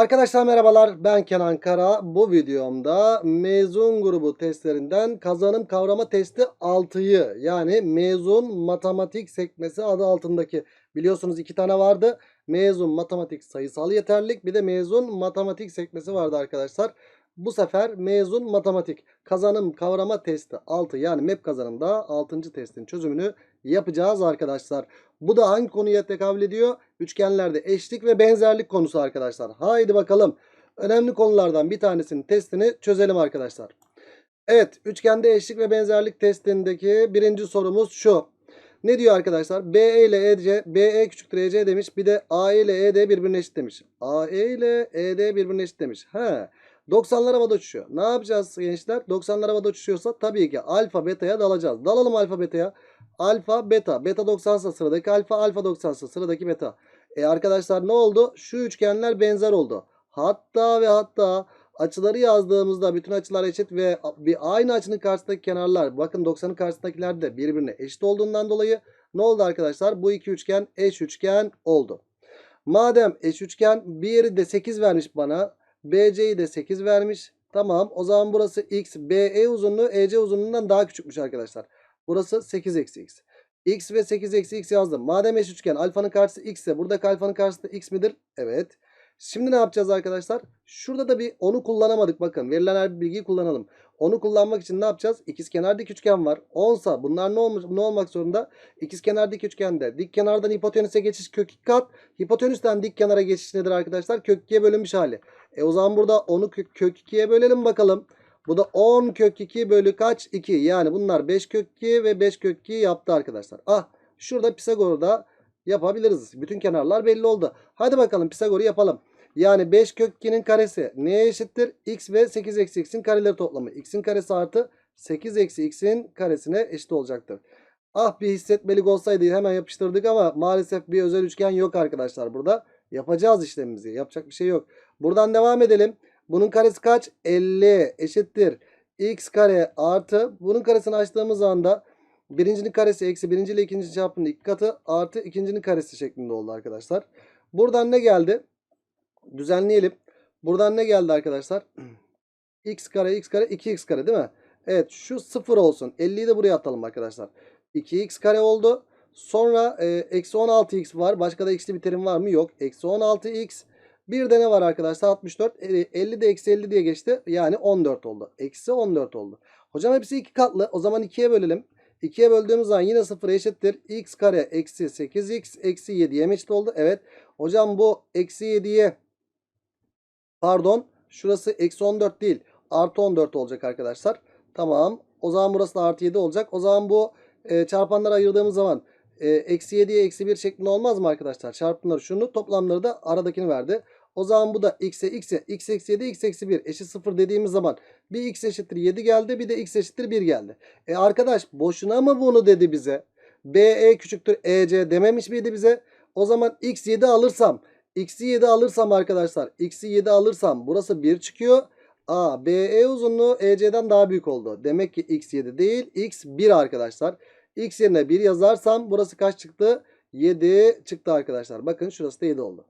Arkadaşlar merhabalar ben Kenan Kara. Bu videomda mezun grubu testlerinden kazanım kavrama testi 6'yı yani mezun matematik sekmesi adı altındaki biliyorsunuz iki tane vardı. Mezun matematik sayısal yeterlilik bir de mezun matematik sekmesi vardı arkadaşlar. Bu sefer mezun matematik kazanım kavrama testi 6 yani MEP kazanımda 6. testin çözümünü yapacağız arkadaşlar. Bu da hangi konuya tekabül ediyor? Üçgenlerde eşlik ve benzerlik konusu arkadaşlar. Haydi bakalım. Önemli konulardan bir tanesinin testini çözelim arkadaşlar. Evet, üçgende eşlik ve benzerlik testindeki birinci sorumuz şu. Ne diyor arkadaşlar? BE ile EC, BE küçüktür EC demiş. Bir de AE ile ED birbirine eşit demiş. AE ile ED birbirine eşit demiş. He. 90'lar havada uçuşuyor. Ne yapacağız gençler? 90'lar havada uçuşuyorsa tabii ki alfa beta'ya dalacağız. Dalalım alfa beta'ya. Alfa beta. Beta 90 ise sıradaki alfa. Alfa 90 ise sıradaki beta. E arkadaşlar ne oldu? Şu üçgenler benzer oldu. Hatta ve hatta açıları yazdığımızda bütün açılar eşit ve bir aynı açının karşısındaki kenarlar bakın 90'ın karşısındakiler de birbirine eşit olduğundan dolayı ne oldu arkadaşlar? Bu iki üçgen eş üçgen oldu. Madem eş üçgen bir yeri de 8 vermiş bana. BC'yi de 8 vermiş. Tamam o zaman burası x. BE uzunluğu EC uzunluğundan daha küçükmüş arkadaşlar. Burası 8 eksi x. X ve 8 eksi x yazdım. Madem eş üçgen alfanın karşısı x ise buradaki alfanın karşısı x midir? Evet. Şimdi ne yapacağız arkadaşlar? Şurada da bir onu kullanamadık bakın. Verilen her bilgiyi kullanalım. Onu kullanmak için ne yapacağız? İkizkenar dik üçgen var. 10 sa bunlar ne, olmuş, ne olmak zorunda? İkizkenar dik üçgende dik kenardan hipotenüse geçiş kök 2 kat. Hipotenüsten dik kenara geçiş nedir arkadaşlar? Kök 2'ye bölünmüş hali. E o zaman burada onu kök, kök 2'ye bölelim bakalım. Bu da 10 kök 2 bölü kaç? 2. Yani bunlar 5 kök 2 ve 5 kök 2 yaptı arkadaşlar. Ah şurada Pisagor'da yapabiliriz. Bütün kenarlar belli oldu. Hadi bakalım Pisagor'u yapalım. Yani 5 kök 2'nin karesi neye eşittir? X ve 8 eksi x'in kareleri toplamı. X'in karesi artı 8 eksi x'in karesine eşit olacaktır. Ah bir hissetmelik olsaydı hemen yapıştırdık ama maalesef bir özel üçgen yok arkadaşlar burada. Yapacağız işlemimizi. Yapacak bir şey yok. Buradan devam edelim. Bunun karesi kaç? 50 eşittir. X kare artı bunun karesini açtığımız anda birincinin karesi eksi birinci ile ikinci çarpımının iki katı artı ikincinin karesi şeklinde oldu arkadaşlar. Buradan ne geldi? Düzenleyelim. Buradan ne geldi arkadaşlar? x kare x kare 2x kare değil mi? Evet şu 0 olsun. 50'yi de buraya atalım arkadaşlar. 2x kare oldu. Sonra e, eksi 16x var. Başka da x'li bir terim var mı? Yok. Eksi 16x. Bir de ne var arkadaşlar? 64. E, 50 de eksi 50 diye geçti. Yani 14 oldu. Eksi 14 oldu. Hocam hepsi iki katlı. O zaman 2'ye bölelim. 2'ye böldüğümüz zaman yine 0 eşittir. x kare eksi 8x eksi 7'ye mi eşit oldu? Evet. Hocam bu eksi 7'ye pardon şurası eksi 14 değil. Artı 14 olacak arkadaşlar. Tamam. O zaman burası da artı 7 olacak. O zaman bu e, çarpanları ayırdığımız zaman e, eksi 7'ye eksi 1 şeklinde olmaz mı arkadaşlar? Çarpımları şunu toplamları da aradakini verdi. O zaman bu da x'e x'e x eksi 7 x eksi 1 eşit 0 dediğimiz zaman bir x eşittir 7 geldi bir de x eşittir 1 geldi. E arkadaş boşuna mı bunu dedi bize? BE küçüktür EC dememiş miydi bize? O zaman x 7 alırsam x'i 7 alırsam arkadaşlar x'i 7 alırsam burası 1 çıkıyor. A, BE uzunluğu EC'den daha büyük oldu. Demek ki x 7 değil x 1 arkadaşlar. X yerine 1 yazarsam burası kaç çıktı? 7 çıktı arkadaşlar. Bakın şurası da 7 oldu.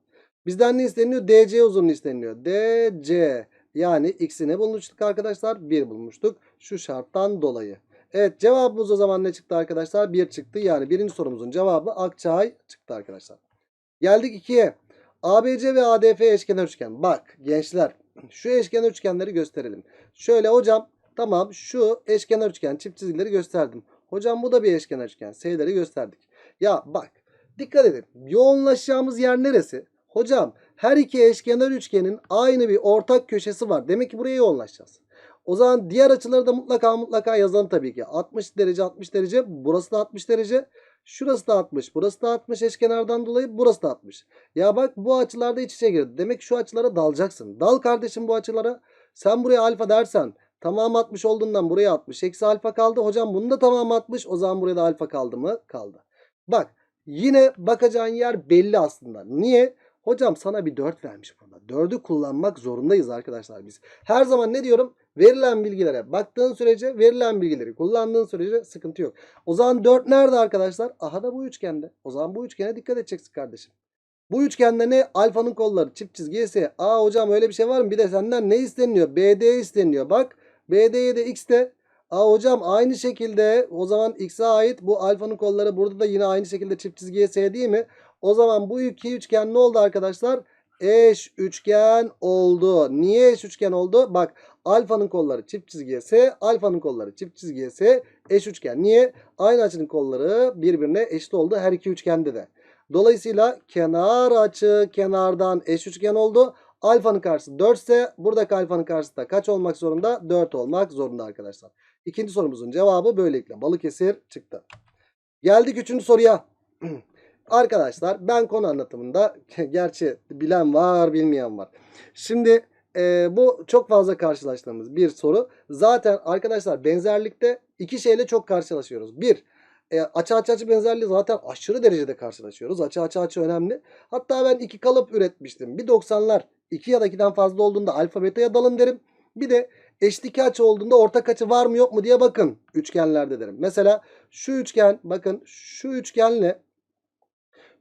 Bizden ne isteniyor? DC uzunluğu isteniyor. DC yani x'i ne bulmuştuk arkadaşlar? 1 bulmuştuk. Şu şarttan dolayı. Evet cevabımız o zaman ne çıktı arkadaşlar? 1 çıktı. Yani birinci sorumuzun cevabı Akçay çıktı arkadaşlar. Geldik 2'ye. ABC ve ADF eşkenar üçgen. Bak gençler şu eşkenar üçgenleri gösterelim. Şöyle hocam tamam şu eşkenar üçgen çift çizgileri gösterdim. Hocam bu da bir eşkenar üçgen. S'leri gösterdik. Ya bak dikkat edin. Yoğunlaşacağımız yer neresi? Hocam her iki eşkenar üçgenin aynı bir ortak köşesi var. Demek ki buraya yoğunlaşacağız. O zaman diğer açıları da mutlaka mutlaka yazalım tabii ki. 60 derece 60 derece burası da 60 derece. Şurası da 60 burası da 60 eşkenardan dolayı burası da 60. Ya bak bu açılarda iç içe girdi. Demek şu açılara dalacaksın. Dal kardeşim bu açılara. Sen buraya alfa dersen tamam 60 olduğundan buraya 60. Eksi alfa kaldı. Hocam bunun da tamam 60. O zaman buraya da alfa kaldı mı? Kaldı. Bak yine bakacağın yer belli aslında. Niye? Hocam sana bir 4 vermiş burada. 4'ü kullanmak zorundayız arkadaşlar biz. Her zaman ne diyorum? Verilen bilgilere baktığın sürece verilen bilgileri kullandığın sürece sıkıntı yok. O zaman 4 nerede arkadaşlar? Aha da bu üçgende. O zaman bu üçgene dikkat edeceksin kardeşim. Bu üçgende ne? Alfanın kolları çift çizgi ise. Aa hocam öyle bir şey var mı? Bir de senden ne isteniyor? BD isteniyor. Bak BD'ye de X de. Aa hocam aynı şekilde o zaman X'e ait bu alfanın kolları burada da yine aynı şekilde çift çizgiye S değil mi? O zaman bu iki üçgen ne oldu arkadaşlar? Eş üçgen oldu. Niye eş üçgen oldu? Bak alfanın kolları çift çizgiye S, alfanın kolları çift çizgiye S eş üçgen. Niye? Aynı açının kolları birbirine eşit oldu her iki üçgende de. Dolayısıyla kenar açı kenardan eş üçgen oldu. Alfanın karşısı 4 ise buradaki alfanın karşısı da kaç olmak zorunda? 4 olmak zorunda arkadaşlar. İkinci sorumuzun cevabı böylelikle Balıkesir çıktı. Geldik üçüncü soruya. Arkadaşlar ben konu anlatımında gerçi bilen var bilmeyen var. Şimdi e, bu çok fazla karşılaştığımız bir soru. Zaten arkadaşlar benzerlikte iki şeyle çok karşılaşıyoruz. Bir e, açı açı açı benzerliği zaten aşırı derecede karşılaşıyoruz. Açı açı açı önemli. Hatta ben iki kalıp üretmiştim. Bir 90'lar 2 ya da 2'den fazla olduğunda alfa beta'ya dalın derim. Bir de eşit iki açı olduğunda ortak açı var mı yok mu diye bakın üçgenlerde derim. Mesela şu üçgen bakın şu üçgenle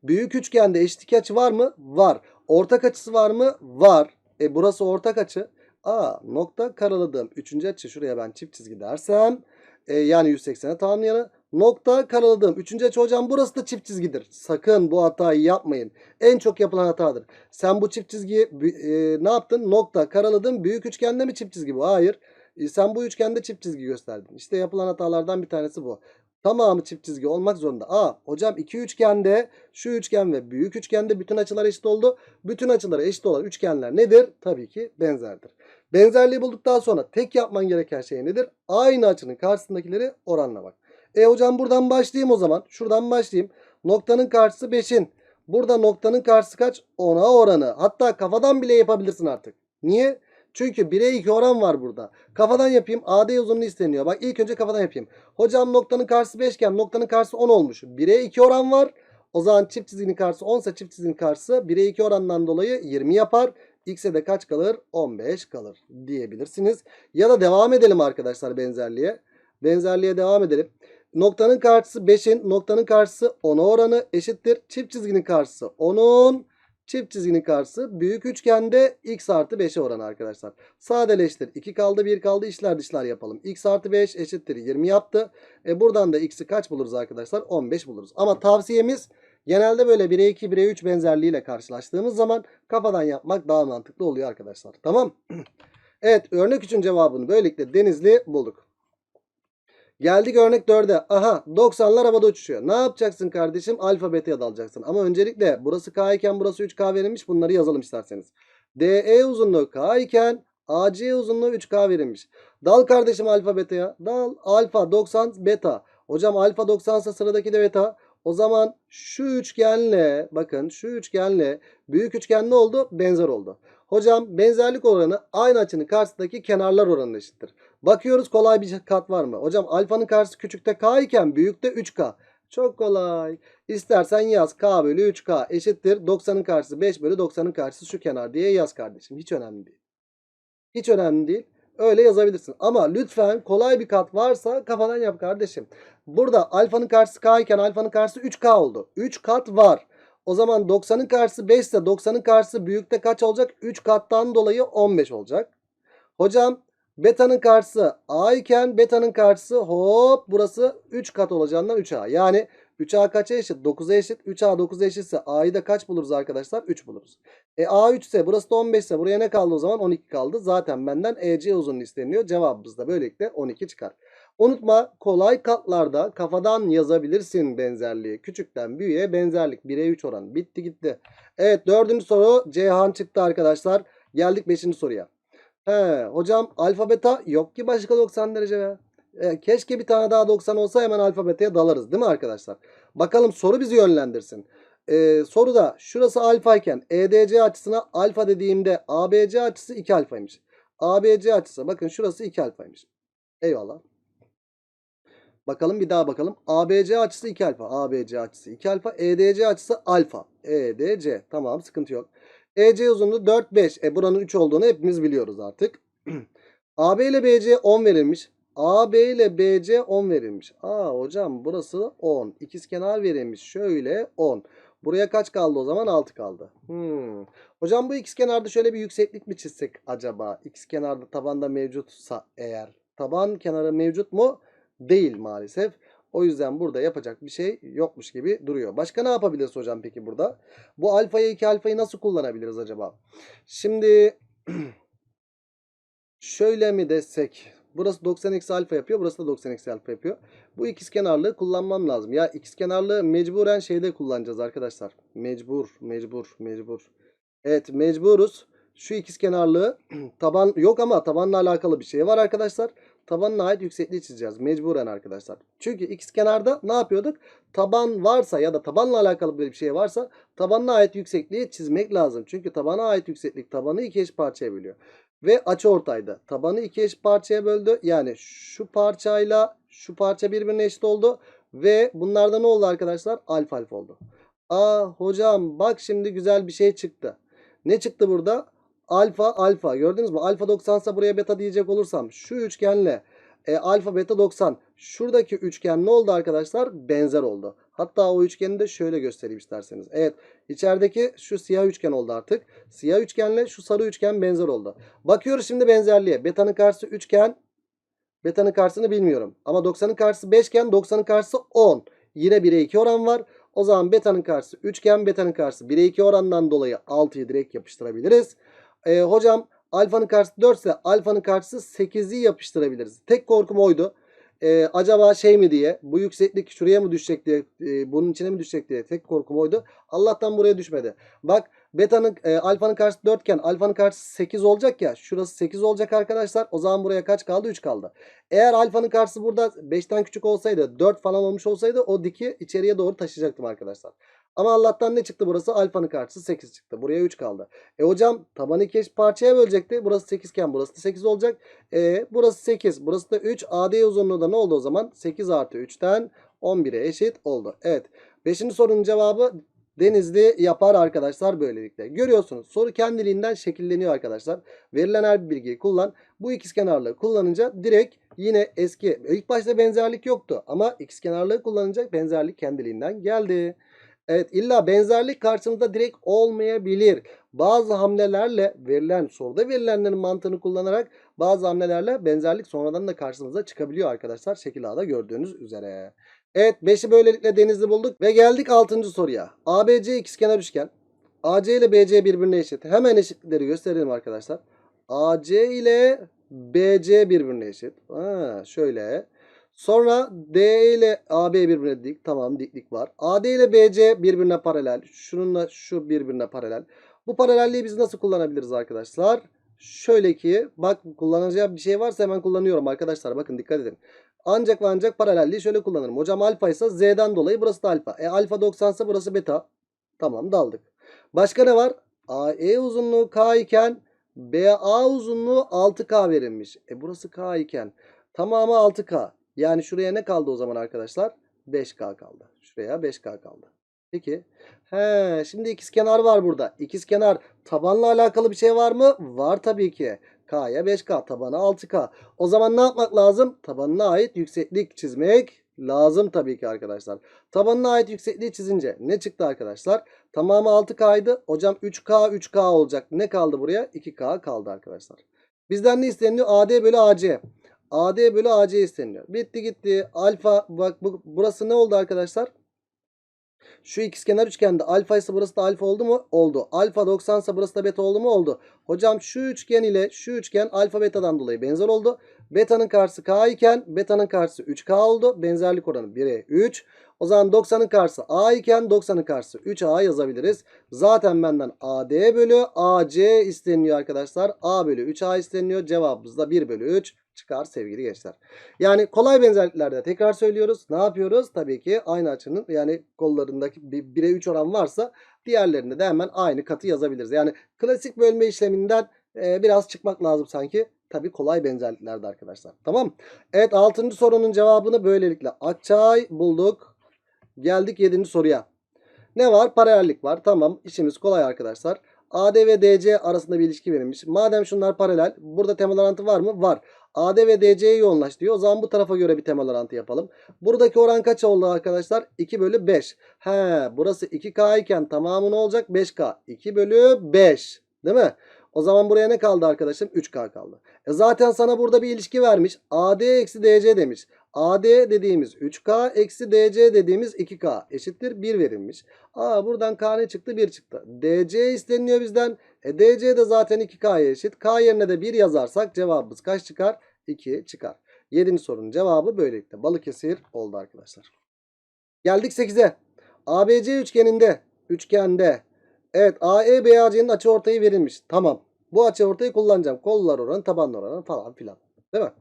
büyük üçgende eşit iki açı var mı? Var. Ortak açısı var mı? Var. E burası ortak açı. A nokta karaladığım üçüncü açı şuraya ben çift çizgi dersem e, yani 180'e tamamlayanı nokta karaladığım üçüncü açı hocam burası da çift çizgidir. Sakın bu hatayı yapmayın. En çok yapılan hatadır. Sen bu çift çizgiyi e, ne yaptın? Nokta karaladığım büyük üçgende mi çift çizgi bu? Hayır. E, sen bu üçgende çift çizgi gösterdin. İşte yapılan hatalardan bir tanesi bu. Tamamı çift çizgi olmak zorunda. Aa hocam iki üçgende şu üçgen ve büyük üçgende bütün açılar eşit oldu. Bütün açıları eşit olan üçgenler nedir? Tabii ki benzerdir. Benzerliği bulduktan sonra tek yapman gereken şey nedir? Aynı açının karşısındakileri oranlamak. E hocam buradan başlayayım o zaman. Şuradan başlayayım. Noktanın karşısı 5'in. Burada noktanın karşısı kaç? 10'a oranı. Hatta kafadan bile yapabilirsin artık. Niye? Çünkü 1'e 2 oran var burada. Kafadan yapayım. AD uzunluğu isteniyor. Bak ilk önce kafadan yapayım. Hocam noktanın karşısı 5 iken noktanın karşısı 10 olmuş. 1'e 2 oran var. O zaman çift çizginin karşısı 10 ise çift çizginin karşısı 1'e 2 orandan dolayı 20 yapar. X'e de kaç kalır? 15 kalır diyebilirsiniz. Ya da devam edelim arkadaşlar benzerliğe. Benzerliğe devam edelim. Noktanın karşısı 5'in noktanın karşısı 10'a oranı eşittir. Çift çizginin karşısı 10'un çift çizginin karşısı büyük üçgende x artı 5'e oranı arkadaşlar. Sadeleştir. 2 kaldı 1 kaldı işler dışlar yapalım. x artı 5 eşittir 20 yaptı. E buradan da x'i kaç buluruz arkadaşlar? 15 buluruz. Ama tavsiyemiz genelde böyle 1'e 2 1'e 3 benzerliğiyle karşılaştığımız zaman kafadan yapmak daha mantıklı oluyor arkadaşlar. Tamam. evet örnek için cevabını böylelikle Denizli bulduk. Geldik örnek 4'e. Aha 90'lar havada uçuşuyor. Ne yapacaksın kardeşim? Alfa beta'ya dalacaksın. Ama öncelikle burası K iken burası 3K verilmiş. Bunları yazalım isterseniz. DE uzunluğu K iken AC uzunluğu 3K verilmiş. Dal kardeşim alfa beta'ya. Dal alfa 90 beta. Hocam alfa 90 ise sıradaki de beta. O zaman şu üçgenle bakın şu üçgenle büyük üçgen ne oldu? Benzer oldu. Hocam benzerlik oranı aynı açının karşısındaki kenarlar oranına eşittir. Bakıyoruz kolay bir kat var mı? Hocam alfanın karşısı küçükte k iken büyükte 3k. Çok kolay. İstersen yaz k bölü 3k eşittir. 90'ın karşısı 5 bölü 90'ın karşısı şu kenar diye yaz kardeşim. Hiç önemli değil. Hiç önemli değil. Öyle yazabilirsin. Ama lütfen kolay bir kat varsa kafadan yap kardeşim. Burada alfanın karşısı k iken alfanın karşısı 3k oldu. 3 kat var. O zaman 90'ın karşısı 5 ise 90'ın karşısı büyükte kaç olacak? 3 kattan dolayı 15 olacak. Hocam beta'nın karşısı a iken beta'nın karşısı hop burası 3 kat olacağından 3a. Yani 3a kaça eşit? 9'a eşit. 3a 9'a eşitse a'yı da kaç buluruz arkadaşlar? 3 buluruz. E a 3 ise burası da 15 ise buraya ne kaldı o zaman? 12 kaldı. Zaten benden EC uzunluğu isteniyor. Cevabımız da böylelikle 12 çıkar. Unutma kolay katlarda kafadan yazabilirsin benzerliği. Küçükten büyüğe benzerlik 1'e 3 oran. Bitti gitti. Evet dördüncü soru Ceyhan çıktı arkadaşlar. Geldik beşinci soruya. He, hocam alfa beta yok ki başka 90 derece be. E, keşke bir tane daha 90 olsa hemen alfa beta'ya dalarız değil mi arkadaşlar? Bakalım soru bizi yönlendirsin. Ee, soruda şurası alfa iken EDC açısına alfa dediğimde ABC açısı 2 alfaymış. ABC açısı bakın şurası 2 alfaymış. Eyvallah. Bakalım bir daha bakalım. ABC açısı 2 alfa. ABC açısı 2 alfa. EDC açısı alfa. EDC. Tamam sıkıntı yok. EC uzunluğu 4 5. E buranın 3 olduğunu hepimiz biliyoruz artık. AB ile BC 10 verilmiş. AB ile BC 10 verilmiş. Aa hocam burası 10. İkizkenar verilmiş. Şöyle 10. Buraya kaç kaldı o zaman? 6 kaldı. Hmm. Hocam bu ikizkenarda şöyle bir yükseklik mi çizsek acaba? İkizkenarda tabanda mevcutsa eğer. Taban kenarı mevcut mu? Değil maalesef. O yüzden burada yapacak bir şey yokmuş gibi duruyor. Başka ne yapabiliriz hocam peki burada? Bu alfayı 2 alfayı nasıl kullanabiliriz acaba? Şimdi şöyle mi desek? Burası 90 eksi alfa yapıyor. Burası da 90 eksi alfa yapıyor. Bu ikizkenarlığı kullanmam lazım. Ya ikizkenarlığı mecburen şeyde kullanacağız arkadaşlar. Mecbur, mecbur, mecbur. Evet mecburuz. Şu ikizkenarlığı taban yok ama tabanla alakalı bir şey var arkadaşlar. Tabanına ait yüksekliği çizeceğiz. Mecburen arkadaşlar. Çünkü ikizkenarda ne yapıyorduk? Taban varsa ya da tabanla alakalı bir şey varsa tabanına ait yüksekliği çizmek lazım. Çünkü tabana ait yükseklik tabanı iki eş parçaya bölüyor. Ve açı ortaydı. Tabanı iki eş parçaya böldü. Yani şu parçayla şu parça birbirine eşit oldu. Ve bunlarda ne oldu arkadaşlar? Alfa alfa oldu. Aa hocam bak şimdi güzel bir şey çıktı. Ne çıktı burada? Alfa alfa gördünüz mü? Alfa 90 ise buraya beta diyecek olursam şu üçgenle e, alfa beta 90 şuradaki üçgen ne oldu arkadaşlar? Benzer oldu. Hatta o üçgeni de şöyle göstereyim isterseniz. Evet içerideki şu siyah üçgen oldu artık. Siyah üçgenle şu sarı üçgen benzer oldu. Bakıyoruz şimdi benzerliğe. Beta'nın karşısı üçgen. Beta'nın karşısını bilmiyorum. Ama 90'ın karşısı 5 iken 90'ın karşısı 10. Yine 1'e 2 oran var. O zaman beta'nın karşısı üçgen, beta'nın karşısı 1'e 2 orandan dolayı 6'yı direkt yapıştırabiliriz. Ee, hocam alfanın karşısı 4 ise alfanın karşısı 8'i yapıştırabiliriz. Tek korkum oydu. Ee, acaba şey mi diye bu yükseklik şuraya mı düşecek diye e, bunun içine mi düşecek diye tek korkum oydu. Allah'tan buraya düşmedi. Bak beta'nın e, alfanın karşısı 4 iken alfanın karşısı 8 olacak ya. Şurası 8 olacak arkadaşlar. O zaman buraya kaç kaldı? 3 kaldı. Eğer alfanın karşısı burada 5'ten küçük olsaydı 4 falan olmuş olsaydı o diki içeriye doğru taşıyacaktım arkadaşlar. Ama Allah'tan ne çıktı burası? Alfanın karşısı 8 çıktı. Buraya 3 kaldı. E hocam tabanı iki parçaya bölecekti. Burası 8 iken burası da 8 olacak. E burası 8. Burası da 3. AD uzunluğu da ne oldu o zaman? 8 artı 3'ten 11'e eşit oldu. Evet. Beşinci sorunun cevabı Denizli yapar arkadaşlar böylelikle. Görüyorsunuz soru kendiliğinden şekilleniyor arkadaşlar. Verilen her bir bilgiyi kullan. Bu ikizkenarlığı kullanınca direkt yine eski ilk başta benzerlik yoktu ama ikizkenarlığı kullanınca benzerlik kendiliğinden geldi. Evet illa benzerlik karşımızda direkt olmayabilir. Bazı hamlelerle verilen soruda verilenlerin mantığını kullanarak bazı hamlelerle benzerlik sonradan da karşımıza çıkabiliyor arkadaşlar. Şekil A'da gördüğünüz üzere. Evet 5'i böylelikle denizli bulduk ve geldik 6. soruya. ABC ikizkenar üçgen. AC ile BC birbirine eşit. Hemen eşitlikleri gösterelim arkadaşlar. AC ile BC birbirine eşit. Ha, şöyle. Sonra D ile AB birbirine dik. Tamam diklik var. AD ile BC birbirine paralel. Şununla şu birbirine paralel. Bu paralelliği biz nasıl kullanabiliriz arkadaşlar? Şöyle ki bak kullanacağım bir şey varsa hemen kullanıyorum arkadaşlar. Bakın dikkat edin. Ancak ve ancak paralelliği şöyle kullanırım. Hocam alfa ise z'den dolayı burası da alfa. E alfa 90 ise burası beta. Tamam daldık. Başka ne var? AE uzunluğu K iken BA uzunluğu 6K verilmiş. E burası K iken tamamı 6K. Yani şuraya ne kaldı o zaman arkadaşlar? 5K kaldı. Şuraya 5K kaldı. Peki. He, şimdi ikizkenar var burada. İkizkenar tabanla alakalı bir şey var mı? Var tabii ki. K'ya 5K, tabana 6K. O zaman ne yapmak lazım? Tabanına ait yükseklik çizmek lazım tabii ki arkadaşlar. Tabanına ait yüksekliği çizince ne çıktı arkadaşlar? Tamamı 6K'ydı. Hocam 3K 3K olacak. Ne kaldı buraya? 2K kaldı arkadaşlar. Bizden ne isteniyor? AD bölü AC. AD bölü AC isteniyor. Bitti gitti. Alfa bak bu, burası ne oldu arkadaşlar? Şu ikizkenar üçgende alfa ise burası da alfa oldu mu? Oldu. Alfa 90 ise burası da beta oldu mu? Oldu. Hocam şu üçgen ile şu üçgen alfa betadan dolayı benzer oldu. Beta'nın karşısı k iken beta'nın karşısı 3k oldu. Benzerlik oranı 1'e 3. O zaman 90'ın karşısı a iken 90'ın karşısı 3a yazabiliriz. Zaten benden AD bölü AC isteniyor arkadaşlar. A bölü 3a isteniyor. Cevabımız da 1 bölü 3 çıkar sevgili gençler. Yani kolay benzerliklerde tekrar söylüyoruz. Ne yapıyoruz? Tabii ki aynı açının yani kollarındaki 1'e 3 oran varsa diğerlerinde de hemen aynı katı yazabiliriz. Yani klasik bölme işleminden e, biraz çıkmak lazım sanki. Tabii kolay benzerliklerde arkadaşlar. Tamam. Evet 6. sorunun cevabını böylelikle Akçay bulduk. Geldik 7. soruya. Ne var? Paralellik var. Tamam. işimiz kolay arkadaşlar. AD ve DC arasında bir ilişki verilmiş. Madem şunlar paralel. Burada temel orantı var mı? Var. AD ve DC'ye yoğunlaş diyor. O zaman bu tarafa göre bir temel orantı yapalım. Buradaki oran kaç oldu arkadaşlar? 2 bölü 5. He burası 2K iken tamamı ne olacak? 5K. 2 bölü 5. Değil mi? O zaman buraya ne kaldı arkadaşım? 3K kaldı. E zaten sana burada bir ilişki vermiş. AD eksi DC demiş. AD dediğimiz 3K eksi DC dediğimiz 2K eşittir 1 verilmiş. Aa buradan K ne çıktı? 1 çıktı. DC isteniyor bizden. E DC de zaten 2K'ya eşit. K yerine de 1 yazarsak cevabımız kaç çıkar? 2 çıkar. 7. sorunun cevabı böylelikle Balıkesir oldu arkadaşlar. Geldik 8'e. ABC üçgeninde, üçgende. Evet AE BAC'nin açıortayı verilmiş. Tamam. Bu açıortayı kullanacağım. Kollar oranı, taban oranı falan filan. Değil mi?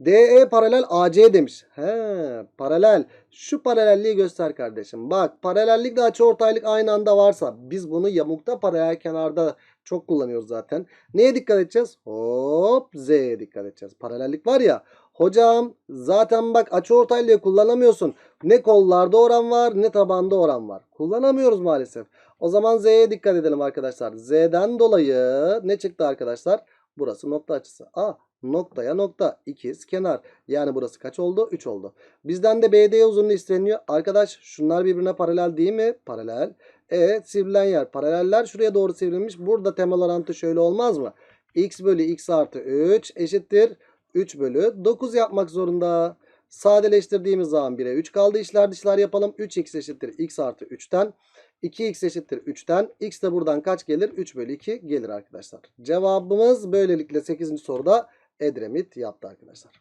DE paralel AC demiş. He, paralel. Şu paralelliği göster kardeşim. Bak paralellikle açıortaylık aynı anda varsa biz bunu yamukta paralel kenarda çok kullanıyoruz zaten. Neye dikkat edeceğiz? Hop Z'ye dikkat edeceğiz. Paralellik var ya. Hocam zaten bak açıortaylığı kullanamıyorsun. Ne kollarda oran var ne tabanda oran var. Kullanamıyoruz maalesef. O zaman Z'ye dikkat edelim arkadaşlar. Z'den dolayı ne çıktı arkadaşlar? Burası nokta açısı. A noktaya nokta. ikiz kenar. Yani burası kaç oldu? 3 oldu. Bizden de BD uzunluğu isteniyor. Arkadaş şunlar birbirine paralel değil mi? Paralel. Evet sivrilen yer. Paraleller şuraya doğru sivrilmiş. Burada temel orantı şöyle olmaz mı? X bölü X artı 3 eşittir. 3 bölü 9 yapmak zorunda. Sadeleştirdiğimiz zaman 1'e 3 kaldı. İşler dışlar yapalım. 3x eşittir x artı 3'ten. 2x eşittir 3'ten. X de buradan kaç gelir? 3 bölü 2 gelir arkadaşlar. Cevabımız böylelikle 8. soruda Edremit yaptı arkadaşlar.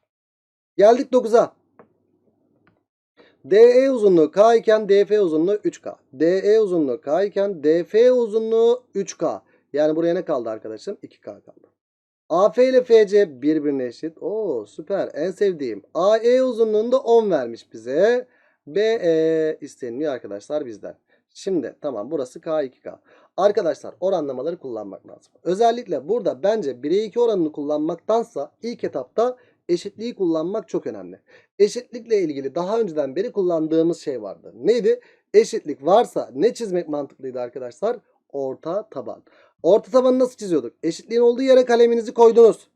Geldik 9'a. DE uzunluğu K iken DF uzunluğu 3K. DE uzunluğu K iken DF uzunluğu 3K. Yani buraya ne kaldı arkadaşım? 2K kaldı. AF ile FC birbirine eşit. Oo süper. En sevdiğim. AE uzunluğunda 10 vermiş bize. BE isteniyor arkadaşlar bizden. Şimdi tamam burası K2K. Arkadaşlar oranlamaları kullanmak lazım. Özellikle burada bence 1'e 2 oranını kullanmaktansa ilk etapta eşitliği kullanmak çok önemli. Eşitlikle ilgili daha önceden beri kullandığımız şey vardı. Neydi? Eşitlik varsa ne çizmek mantıklıydı arkadaşlar? Orta taban. Orta tabanı nasıl çiziyorduk? Eşitliğin olduğu yere kaleminizi koydunuz.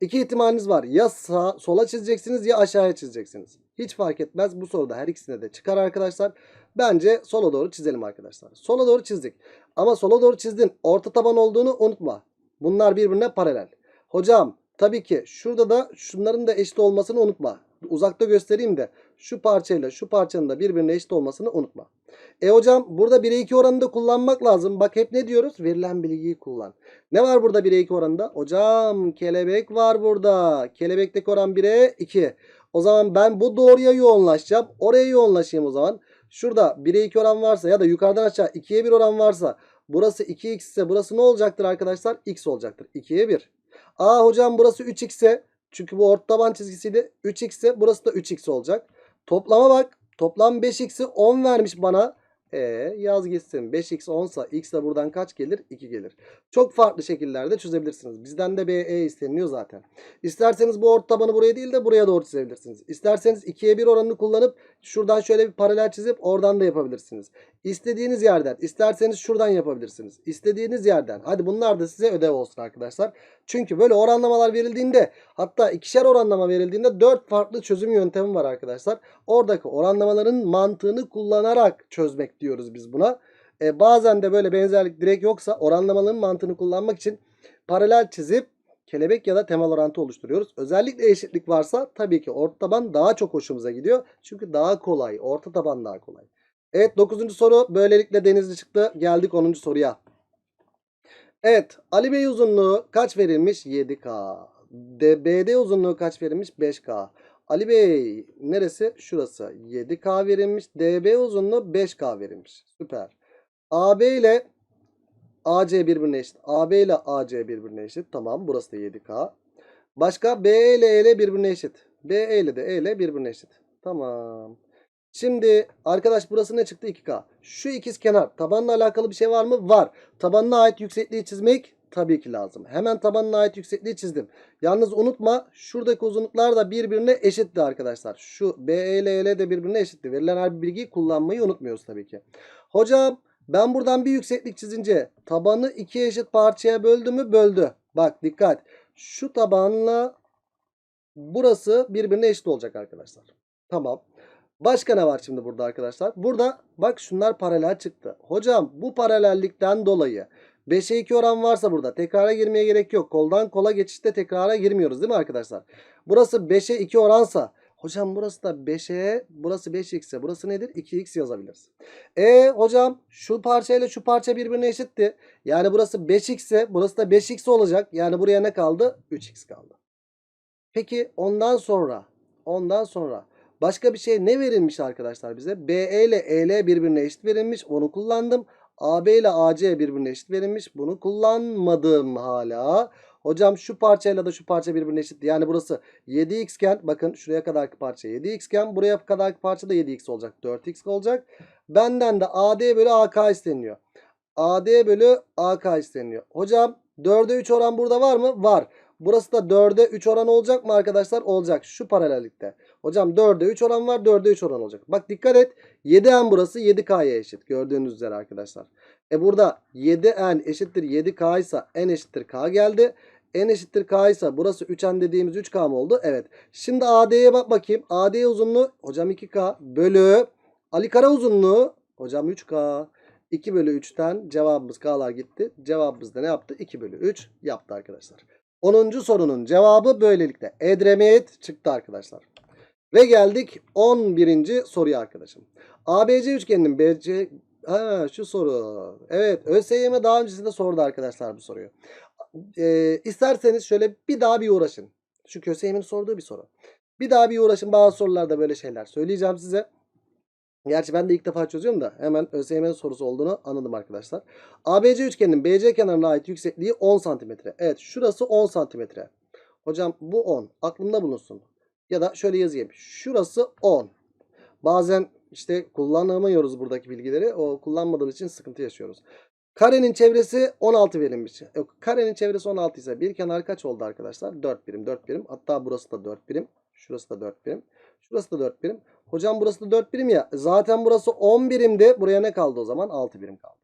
İki ihtimaliniz var. Ya sağ, sola çizeceksiniz ya aşağıya çizeceksiniz. Hiç fark etmez. Bu soruda her ikisine de çıkar arkadaşlar. Bence sola doğru çizelim arkadaşlar. Sola doğru çizdik. Ama sola doğru çizdin. Orta taban olduğunu unutma. Bunlar birbirine paralel. Hocam tabii ki şurada da şunların da eşit olmasını unutma. Uzakta göstereyim de şu parçayla şu parçanın da birbirine eşit olmasını unutma. E hocam burada 1'e 2 oranında kullanmak lazım. Bak hep ne diyoruz? Verilen bilgiyi kullan. Ne var burada 1'e 2 oranında? Hocam kelebek var burada. Kelebekteki oran 1'e 2. O zaman ben bu doğruya yoğunlaşacağım. Oraya yoğunlaşayım o zaman. Şurada 1'e 2 oran varsa ya da yukarıdan aşağı 2'ye 1 oran varsa burası 2x ise burası ne olacaktır arkadaşlar? x olacaktır. 2'ye 1. Aa hocam burası 3x ise çünkü bu orta taban çizgisiydi. 3x ise burası da 3x olacak. Toplama bak. Toplam 5x'i 10 vermiş bana. E yaz gitsin. 5x 10 sa x de buradan kaç gelir? 2 gelir. Çok farklı şekillerde çözebilirsiniz. Bizden de BE isteniyor zaten. İsterseniz bu orta tabanı buraya değil de buraya doğru çizebilirsiniz. İsterseniz 2'ye 1 oranını kullanıp şuradan şöyle bir paralel çizip oradan da yapabilirsiniz. İstediğiniz yerden, isterseniz şuradan yapabilirsiniz. İstediğiniz yerden. Hadi bunlar da size ödev olsun arkadaşlar. Çünkü böyle oranlamalar verildiğinde hatta ikişer oranlama verildiğinde 4 farklı çözüm yöntemi var arkadaşlar. Oradaki oranlamaların mantığını kullanarak çözmek diyoruz biz buna. E, bazen de böyle benzerlik direkt yoksa oranlamaların mantığını kullanmak için paralel çizip kelebek ya da temel orantı oluşturuyoruz. Özellikle eşitlik varsa tabii ki orta taban daha çok hoşumuza gidiyor. Çünkü daha kolay. Orta taban daha kolay. Evet 9. soru böylelikle denizli çıktı. Geldik 10. soruya. Evet Ali Bey uzunluğu kaç verilmiş? 7K. BD uzunluğu kaç verilmiş? 5K. Ali Bey neresi? Şurası. 7K verilmiş. DB uzunluğu 5K verilmiş. Süper. AB ile AC birbirine eşit. AB ile AC birbirine eşit. Tamam burası da 7K. Başka BE ile EL birbirine eşit. BE ile de EL birbirine eşit. Tamam. Şimdi arkadaş burası ne çıktı? 2K. Şu ikiz kenar tabanla alakalı bir şey var mı? Var. Tabanına ait yüksekliği çizmek tabii ki lazım. Hemen tabanına ait yüksekliği çizdim. Yalnız unutma şuradaki uzunluklar da birbirine eşitti arkadaşlar. Şu BE de birbirine eşitti. Verilen her bilgiyi kullanmayı unutmuyoruz tabii ki. Hocam ben buradan bir yükseklik çizince tabanı iki eşit parçaya böldü mü? Böldü. Bak dikkat. Şu tabanla Burası birbirine eşit olacak arkadaşlar. Tamam. Başka ne var şimdi burada arkadaşlar? Burada bak şunlar paralel çıktı. Hocam bu paralellikten dolayı 5'e 2 oran varsa burada tekrara girmeye gerek yok. Koldan kola geçişte tekrara girmiyoruz değil mi arkadaşlar? Burası 5'e 2 oransa hocam burası da 5'e burası 5x ise burası nedir? 2x yazabiliriz. E hocam şu parçayla şu parça birbirine eşitti. Yani burası 5x ise burası da 5x olacak. Yani buraya ne kaldı? 3x kaldı. Peki ondan sonra ondan sonra başka bir şey ne verilmiş arkadaşlar bize? BE ile EL birbirine eşit verilmiş. Onu kullandım. AB ile AC birbirine eşit verilmiş. Bunu kullanmadım hala. Hocam şu parçayla da şu parça birbirine eşit. Yani burası 7x iken bakın şuraya kadarki parça 7x iken buraya kadarki parça da 7x olacak. 4x olacak. Benden de AD bölü AK isteniyor. AD bölü AK isteniyor. Hocam 4'e 3 oran burada var mı? Var. Burası da 4'e 3 oran olacak mı arkadaşlar? Olacak. Şu paralellikte. Hocam 4'e 3 oran var. 4'e 3 oran olacak. Bak dikkat et. 7n burası 7k'ya eşit. Gördüğünüz üzere arkadaşlar. E burada 7n eşittir 7k ise n eşittir k geldi. n eşittir k ise burası 3n dediğimiz 3k mı oldu? Evet. Şimdi AD'ye bak bakayım. AD uzunluğu hocam 2k bölü Ali Kara uzunluğu hocam 3k. 2 bölü 3'ten cevabımız k'lar gitti. Cevabımız da ne yaptı? 2 bölü 3 yaptı arkadaşlar. 10. sorunun cevabı böylelikle Edremit çıktı arkadaşlar. Ve geldik 11. soruya arkadaşım. ABC üçgeninin BC ha şu soru. Evet ÖSYM daha öncesinde sordu arkadaşlar bu soruyu. Ee, isterseniz şöyle bir daha bir uğraşın. Şu ÖSYM'in sorduğu bir soru. Bir daha bir uğraşın bazı sorularda böyle şeyler söyleyeceğim size. Gerçi ben de ilk defa çözüyorum da hemen ÖSYM'nin sorusu olduğunu anladım arkadaşlar. ABC üçgeninin BC kenarına ait yüksekliği 10 cm. Evet şurası 10 cm. Hocam bu 10 aklımda bulunsun. Ya da şöyle yazayım. Şurası 10. Bazen işte kullanamıyoruz buradaki bilgileri. O kullanmadığımız için sıkıntı yaşıyoruz. Karenin çevresi 16 verilmiş. Yok, karenin çevresi 16 ise bir kenar kaç oldu arkadaşlar? 4 birim 4 birim. Hatta burası da 4 birim. Şurası da 4 birim. Şurası da 4 birim. Hocam burası da 4 birim ya. Zaten burası 10 birimdi. Buraya ne kaldı o zaman? 6 birim kaldı.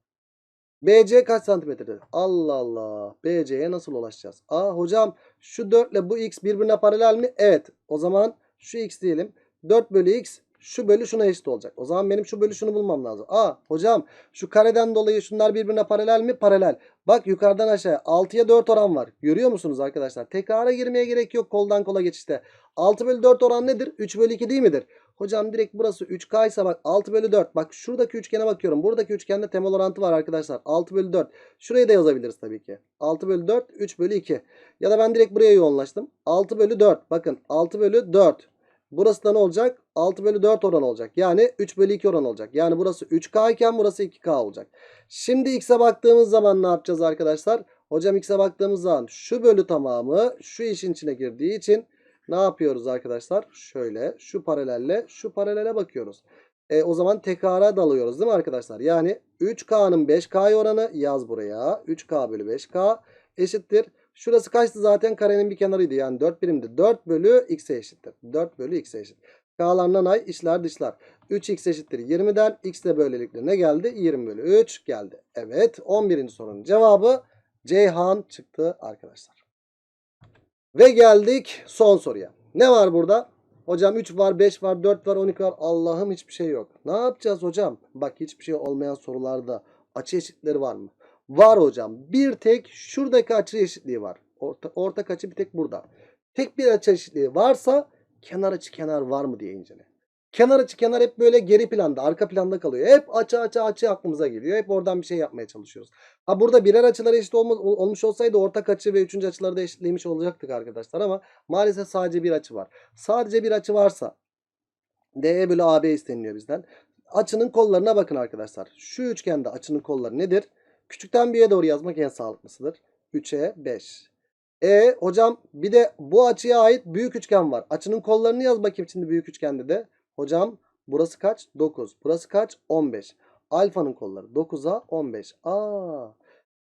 BC kaç santimetredir? Allah Allah. BC'ye nasıl ulaşacağız? Aa hocam şu 4 ile bu x birbirine paralel mi? Evet. O zaman şu x diyelim. 4 bölü x şu bölü şuna eşit olacak. O zaman benim şu bölü şunu bulmam lazım. Aa hocam şu kareden dolayı şunlar birbirine paralel mi? Paralel. Bak yukarıdan aşağıya 6'ya 4 oran var. Görüyor musunuz arkadaşlar? Tekrara girmeye gerek yok koldan kola geçişte. 6 bölü 4 oran nedir? 3 bölü 2 değil midir? Hocam direkt burası 3K ise bak 6 bölü 4. Bak şuradaki üçgene bakıyorum. Buradaki üçgende temel orantı var arkadaşlar. 6 bölü 4. Şurayı da yazabiliriz tabii ki. 6 bölü 4 3 bölü 2. Ya da ben direkt buraya yoğunlaştım. 6 bölü 4. Bakın 6 bölü 4. Burası da ne olacak? 6 bölü 4 oran olacak. Yani 3 bölü 2 oran olacak. Yani burası 3K iken burası 2K olacak. Şimdi X'e baktığımız zaman ne yapacağız arkadaşlar? Hocam X'e baktığımız zaman şu bölü tamamı şu işin içine girdiği için ne yapıyoruz arkadaşlar? Şöyle şu paralelle şu paralele bakıyoruz. E, o zaman tekrara dalıyoruz değil mi arkadaşlar? Yani 3K'nın 5K oranı yaz buraya. 3K bölü 5K eşittir. Şurası kaçtı zaten karenin bir kenarıydı. Yani 4 birimdi. 4 bölü x'e eşittir. 4 bölü x'e eşit. K'larından ay içler dışlar. 3x eşittir 20'den. X de böylelikle ne geldi? 20 bölü 3 geldi. Evet 11. sorunun cevabı Ceyhan çıktı arkadaşlar. Ve geldik son soruya. Ne var burada? Hocam 3 var, 5 var, 4 var, 12 var. Allah'ım hiçbir şey yok. Ne yapacağız hocam? Bak hiçbir şey olmayan sorularda açı eşitleri var mı? Var hocam. Bir tek şuradaki açı eşitliği var. Orta, ortak açı bir tek burada. Tek bir açı eşitliği varsa kenar açı kenar var mı diye incele. Kenar açı kenar hep böyle geri planda, arka planda kalıyor. Hep açı açı açı aklımıza geliyor. Hep oradan bir şey yapmaya çalışıyoruz. Ha burada birer açılar eşit olma, olmuş olsaydı ortak açı ve üçüncü açıları da eşitlemiş olacaktık arkadaşlar ama maalesef sadece bir açı var. Sadece bir açı varsa DE bölü AB isteniliyor bizden. Açının kollarına bakın arkadaşlar. Şu üçgende açının kolları nedir? Küçükten büyüğe doğru yazmak en sağlıklısıdır. 3'e 5. E hocam bir de bu açıya ait büyük üçgen var. Açının kollarını yaz bakayım şimdi büyük üçgende de. Hocam burası kaç? 9. Burası kaç? 15. Alfanın kolları 9'a 15. Aa.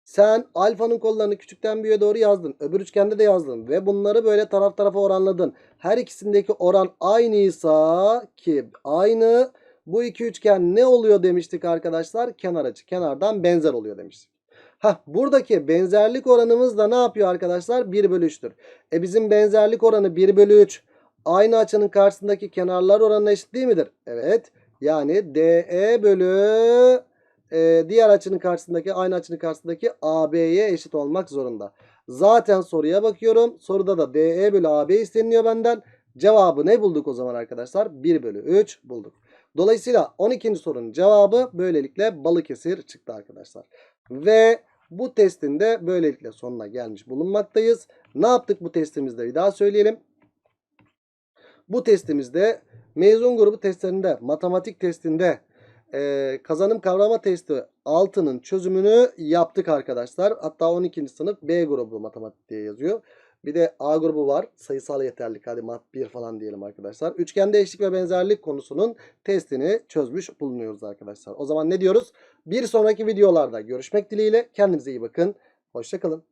Sen alfanın kollarını küçükten büyüğe doğru yazdın. Öbür üçgende de yazdın. Ve bunları böyle taraf tarafa oranladın. Her ikisindeki oran aynıysa ki aynı bu iki üçgen ne oluyor demiştik arkadaşlar? Kenar açı kenardan benzer oluyor demiştik. Hah buradaki benzerlik oranımız da ne yapıyor arkadaşlar? 1 bölü 3'tür. E bizim benzerlik oranı 1 bölü 3. Aynı açının karşısındaki kenarlar oranına eşit değil midir? Evet. Yani DE bölü e, diğer açının karşısındaki aynı açının karşısındaki AB'ye eşit olmak zorunda. Zaten soruya bakıyorum. Soruda da DE bölü AB isteniyor benden. Cevabı ne bulduk o zaman arkadaşlar? 1 bölü 3 bulduk. Dolayısıyla 12. sorunun cevabı böylelikle Balıkesir çıktı arkadaşlar. Ve bu testin de böylelikle sonuna gelmiş bulunmaktayız. Ne yaptık bu testimizde bir daha söyleyelim. Bu testimizde mezun grubu testlerinde, matematik testinde, e, kazanım kavrama testi 6'nın çözümünü yaptık arkadaşlar. Hatta 12. sınıf B grubu matematik diye yazıyor. Bir de A grubu var. Sayısal yeterlik. Hadi mat 1 falan diyelim arkadaşlar. Üçgende eşlik ve benzerlik konusunun testini çözmüş bulunuyoruz arkadaşlar. O zaman ne diyoruz? Bir sonraki videolarda görüşmek dileğiyle. Kendinize iyi bakın. Hoşçakalın.